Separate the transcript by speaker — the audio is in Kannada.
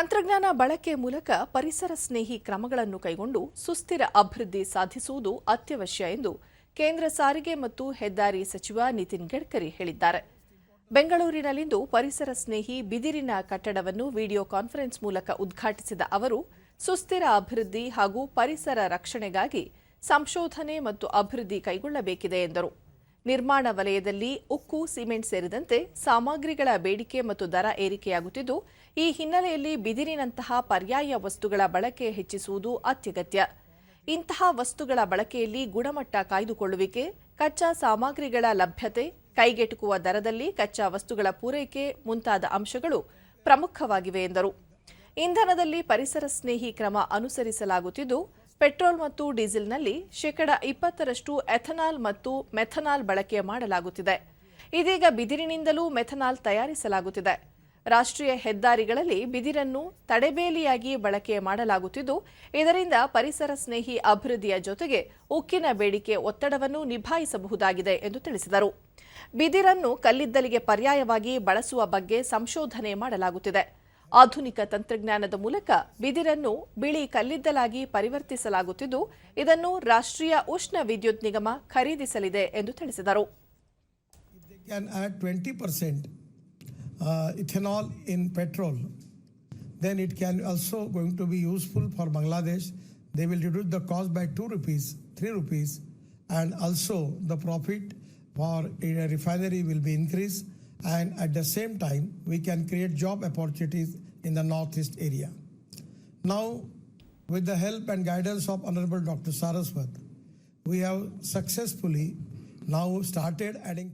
Speaker 1: ತಂತ್ರಜ್ಞಾನ ಬಳಕೆ ಮೂಲಕ ಪರಿಸರ ಸ್ನೇಹಿ ಕ್ರಮಗಳನ್ನು ಕೈಗೊಂಡು ಸುಸ್ಥಿರ ಅಭಿವೃದ್ಧಿ ಸಾಧಿಸುವುದು ಅತ್ಯವಶ್ಯ ಎಂದು ಕೇಂದ್ರ ಸಾರಿಗೆ ಮತ್ತು ಹೆದ್ದಾರಿ ಸಚಿವ ನಿತಿನ್ ಗಡ್ಕರಿ ಹೇಳಿದ್ದಾರೆ. ಬೆಂಗಳೂರಿನಲ್ಲಿಂದು ಪರಿಸರ ಸ್ನೇಹಿ ಬಿದಿರಿನ ಕಟ್ಟಡವನ್ನು ವಿಡಿಯೋ ಕಾನ್ಫರೆನ್ಸ್ ಮೂಲಕ ಉದ್ಘಾಟಿಸಿದ ಅವರು, ಸುಸ್ಥಿರ ಅಭಿವೃದ್ಧಿ ಹಾಗೂ ಪರಿಸರ ರಕ್ಷಣೆಗಾಗಿ ಸಂಶೋಧನೆ ಮತ್ತು ಅಭಿವೃದ್ಧಿ ಕೈಗೊಳ್ಳಬೇಕಿದೆ ಎಂದರು. ನಿರ್ಮಾಣ ವಲಯದಲ್ಲಿ ಉಕ್ಕು, ಸಿಮೆಂಟ್ ಸೇರಿದಂತೆ ಸಾಮಗ್ರಿಗಳ ಬೇಡಿಕೆ ಮತ್ತು ದರ ಏರಿಕೆಯಾಗುತ್ತಿದ್ದು, ಈ ಹಿನ್ನೆಲೆಯಲ್ಲಿ ಬಿದಿರಿನಂತಹ ಪರ್ಯಾಯ ವಸ್ತುಗಳ ಬಳಕೆ ಹೆಚ್ಚಿಸುವುದು ಅತ್ಯಗತ್ಯ. ಇಂತಹ ವಸ್ತುಗಳ ಬಳಕೆಯಲ್ಲಿ ಗುಣಮಟ್ಟ ಕಾಯ್ದುಕೊಳ್ಳುವಿಕೆ, ಕಚ್ಚಾ ಸಾಮಗ್ರಿಗಳ ಲಭ್ಯತೆ, ಕೈಗೆಟುಕುವ ದರದಲ್ಲಿ ಕಚ್ಚಾ ವಸ್ತುಗಳ ಪೂರೈಕೆ ಮುಂತಾದ ಅಂಶಗಳು ಪ್ರಮುಖವಾಗಿವೆ ಎಂದರು. ಇಂಧನದಲ್ಲಿ ಪರಿಸರ ಸ್ನೇಹಿ ಕ್ರಮ ಅನುಸರಿಸಲಾಗುತ್ತಿದ್ದು ಪೆಟ್ರೋಲ್ ಮತ್ತು ಡೀಸೆಲ್ನಲ್ಲಿ ಶೇಕಡ ಇಪ್ಪತ್ತರಷ್ಟು ಎಥನಾಲ್ ಮತ್ತು ಮೆಥನಾಲ್ ಬಳಕೆ ಮಾಡಲಾಗುತ್ತಿದೆ. ಇದೀಗ ಬಿದಿರಿನಿಂದಲೂ ಮೆಥನಾಲ್ ತಯಾರಿಸಲಾಗುತ್ತಿದೆ. ರಾಷ್ಟ್ರೀಯ ಹೆದ್ದಾರಿಗಳಲ್ಲಿ ಬಿದಿರನ್ನು ತಡೆಬೇಲಿಯಾಗಿ ಬಳಕೆ ಮಾಡಲಾಗುತ್ತಿದ್ದು, ಇದರಿಂದ ಪರಿಸರ ಸ್ನೇಹಿ ಅಭಿವೃದ್ಧಿಯ ಜೊತೆಗೆ ಉಕ್ಕಿನ ಬೇಡಿಕೆ ಒತ್ತಡವನ್ನು ನಿಭಾಯಿಸಬಹುದಾಗಿದೆ ಎಂದು ತಿಳಿಸಿದರು. ಬಿದಿರನ್ನು ಕಲ್ಲಿದ್ದಲಿಗೆ ಪರ್ಯಾಯವಾಗಿ ಬಳಸುವ ಬಗ್ಗೆ ಸಂಶೋಧನೆ ಮಾಡಲಾಗುತ್ತಿದೆ. ಆಧುನಿಕ ತಂತ್ರಜ್ಞಾನದ ಮೂಲಕ ಬಿದಿರನ್ನು ಬಿಳಿ ಕಲ್ಲಿದ್ದಲಾಗಿ ಪರಿವರ್ತಿಸಲಾಗುತ್ತಿದ್ದು, ಇದನ್ನು ರಾಷ್ಟ್ರೀಯ ಉಷ್ಣ ವಿದ್ಯುತ್ ನಿಗಮ ಖರೀದಿಸಲಿದೆ ಎಂದು ತಿಳಿಸಿದರು.
Speaker 2: Ethanol in petrol then it can also going to be useful for Bangladesh they will reduce the cost by two rupees three rupees and also the profit for refinery will be increase And at the same time, we can create job opportunities in the northeast area. Now, with the help and guidance of Honorable Dr. Saraswat, we have successfully now started adding.